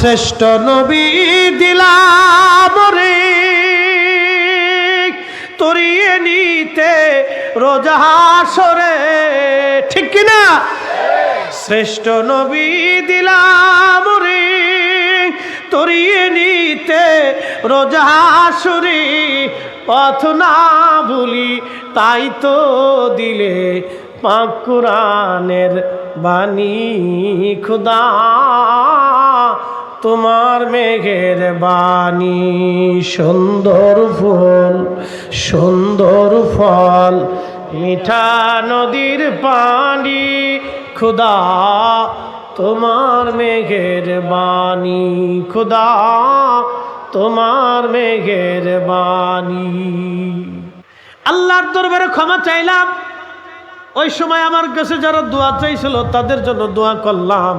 শ্রেষ্ঠ নবী দিলাম তরিয়ে নিতে রোজাহাসরে ঠিক কিনা? শ্রেষ্ঠ নবী দিলাম তরিয়ে নিতে রোজাহাসুরি পথ না ভুলি তাই তো দিলে পাক কোরআনের বাণী, খুদা। তোমার মেঘের বাণী, সুন্দর ফুল, সুন্দর ফল, মিঠা নদীর পানি, খুদা, তোমার মেঘের বাণী, খুদা, তোমার মেঘের বাণী। আল্লাহর দরবারে ক্ষমা চাইলাম। ওই সময় আমার কাছে যারা দোয়া চাইছিল, তাদের জন্য দোয়া করলাম।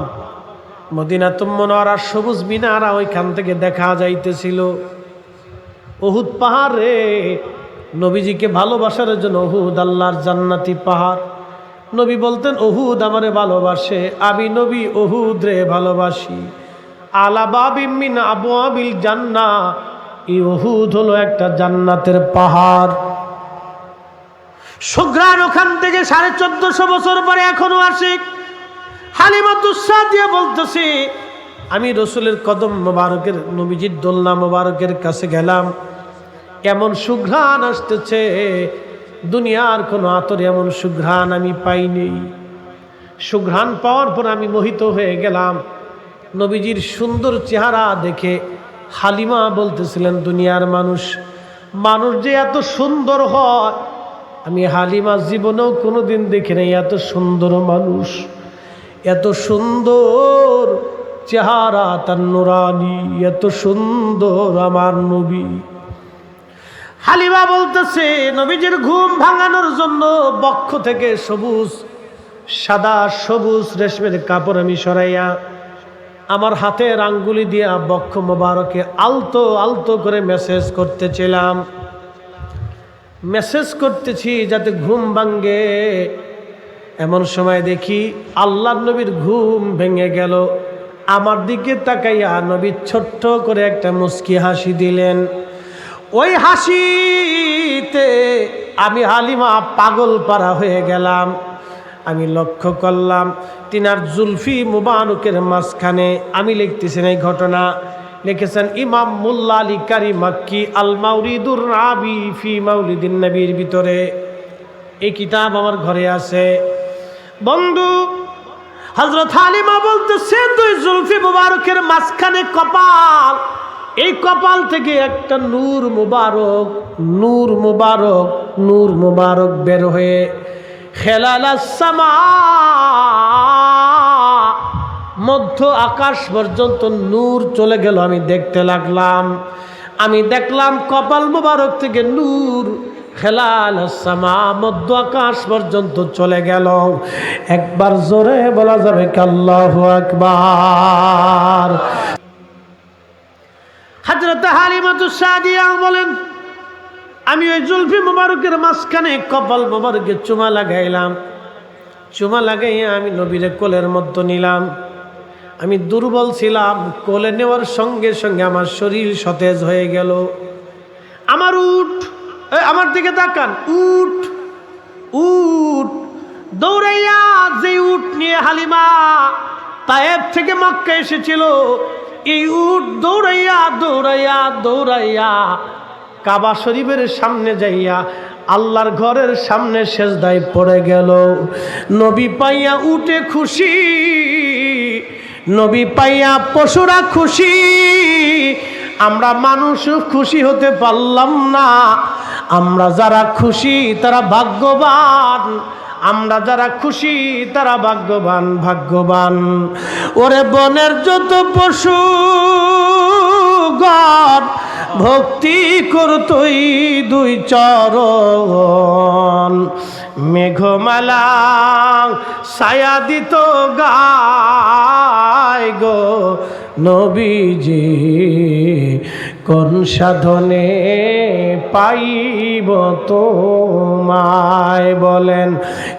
মদিনা তুম্মনারা সবুজ মিনারা ওইখান থেকে দেখা যাইতেছিল। ওহুদ পাহাড়ে নবীজিকে ভালোবাসার জন্য ওহুদ আল্লাহর জান্নাতি পাহাড়। নবী বলতেন ওহুদ আমারে ভালোবাসে, আমি নবী ওহুদ রে ভালোবাসি আলাবাবিমিন আবু আবিল জান্না, এই ওহুদ হলো একটা জান্নাতের পাহাড়। সুগ্রান ওখান থেকে সাড়ে চোদ্দশো বছর পরে এখনও আসে হালিমাতুসা দিয়ে বলতেছে, আমি রসুলের কদম মোবারকের নবীজির দোলনা মোবারকের কাছে গেলাম। এমন সুঘ্রাণ আসতেছে, দুনিয়ার কোনো আতরে এমন সুঘ্রাণ আমি পাইনি। সুঘ্রাণ পাওয়ার পর আমি মোহিত হয়ে গেলাম। নবীজির সুন্দর চেহারা দেখে হালিমা বলতেছিলেন, দুনিয়ার মানুষ মানুষ যে এত সুন্দর হয়, আমি হালিমা জীবনেও কোনো দিন দেখি নাই এত সুন্দর মানুষ। এত সুন্দর চেহারা তার নোরানি, এত সুন্দর আমার নবী। হালিমা বলতেছে, নবীজির ঘুম ভাঙানোর জন্য বক্ষ থেকে সবুজ, সাদা সবুজ রেশমের কাপড় আমি সরাইয়া আমার হাতের আঙ্গুলি দিয়া বক্ষ মোবারকে আলতো আলতো করে মেসেজ করতেছিলাম। মেসেজ করতেছি যাতে ঘুম ভাঙ্গে এমন সময় দেখি আল্লাহ নবীর ঘুম ভেঙে গেল। আমার দিকে তাকাইয়া নবী ছোট্ট করে একটা মুস্কি হাসি দিলেন। ওই হাসিতে আমি হালিমা পাগল পারা হয়ে গেলাম। আমি লক্ষ্য করলাম তিনার জুলফি মুবারকের মাঝখানে। আমি লিখতেছি এই ঘটনা। লিখেছেন, ইমাম মুল্লা আলী কারি মাক্কি আল মাউরিদুর রাবি ফি মাউলিদিন নবীর ভিতরে। এই কিতাব আমার ঘরে আছে। বন্ধু হজরত হালিমা বলতেছে, দুই জুলফি মুবারকের মাঝখানে কপাল। এই কপাল থেকে একটা নূর মুবারক নূর মুবারক নূর মুবারক বের হয়ে খেলালাসমা মধ্য আকাশ পর্যন্ত নূর চলে গেল। আমি দেখতে লাগলাম, আমি দেখলাম কপাল মুবারক থেকে নূর খেলাল সামা, মধ্য আকাশ পর্যন্ত চলে গেল। একবার জোরে বলা যাবে কাল্লাহ আকবার। হাজরত হালিমাতু সাদিয়া বলেন, আমি ওই জুলফি মোবারকের মাঝখানে কপাল মোবারকে চুমা লাগাইলাম। চুমা লাগাইয়া আমি নবীরে কোলের মধ্যে নিলাম। আমি দুর্বল ছিলাম, কোলে নেওয়ার সঙ্গে সঙ্গে আমার শরীর সতেজ হয়ে গেল। আমার দিকে তাকান। উঠ উঠ। দৌড়াইয়া যে উঠ নিয়ে হালিমা তায়েব থেকে মক্কা এসেছিল, এই উঠ দৌড়াইয়া দৌড়াইয়া দৌড়াইয়া কাবা শরীফের সামনে যাইয়া আল্লাহর ঘরের সামনে সেজদায় পড়ে গেল। নবী পাইয়া উঠে খুশি, নবী পাইয়া পশুরা খুশি। আমরা মানুষ খুশি হতে পারলাম না। আমরা যারা খুশি, তারা ভাগ্যবান। আমরা যারা খুশি, তারা ভাগ্যবান ভাগ্যবান। ওরে বনের যত পশু, গণ, ভক্তি করতই দুই চরণ। মেঘমালা, ছায়া দিত গায় গো নবীজি। কোন সাধনে পাইব তোমায় বলেন,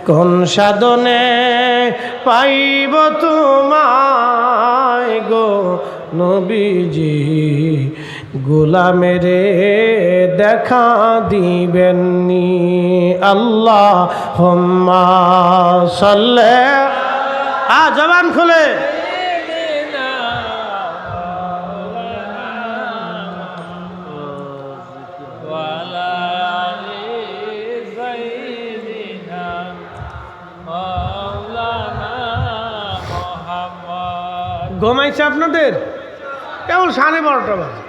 কোন সাধনে পাইব তোমায় গো নবীজি? গোলামেরে দেখা দিবেননি আল্লাহ হোম্মা সাল্লে। আ, জবান খুলে। ঘুমাইছে আপনাদের? কেমন সাড়ে বারোটা বাজে।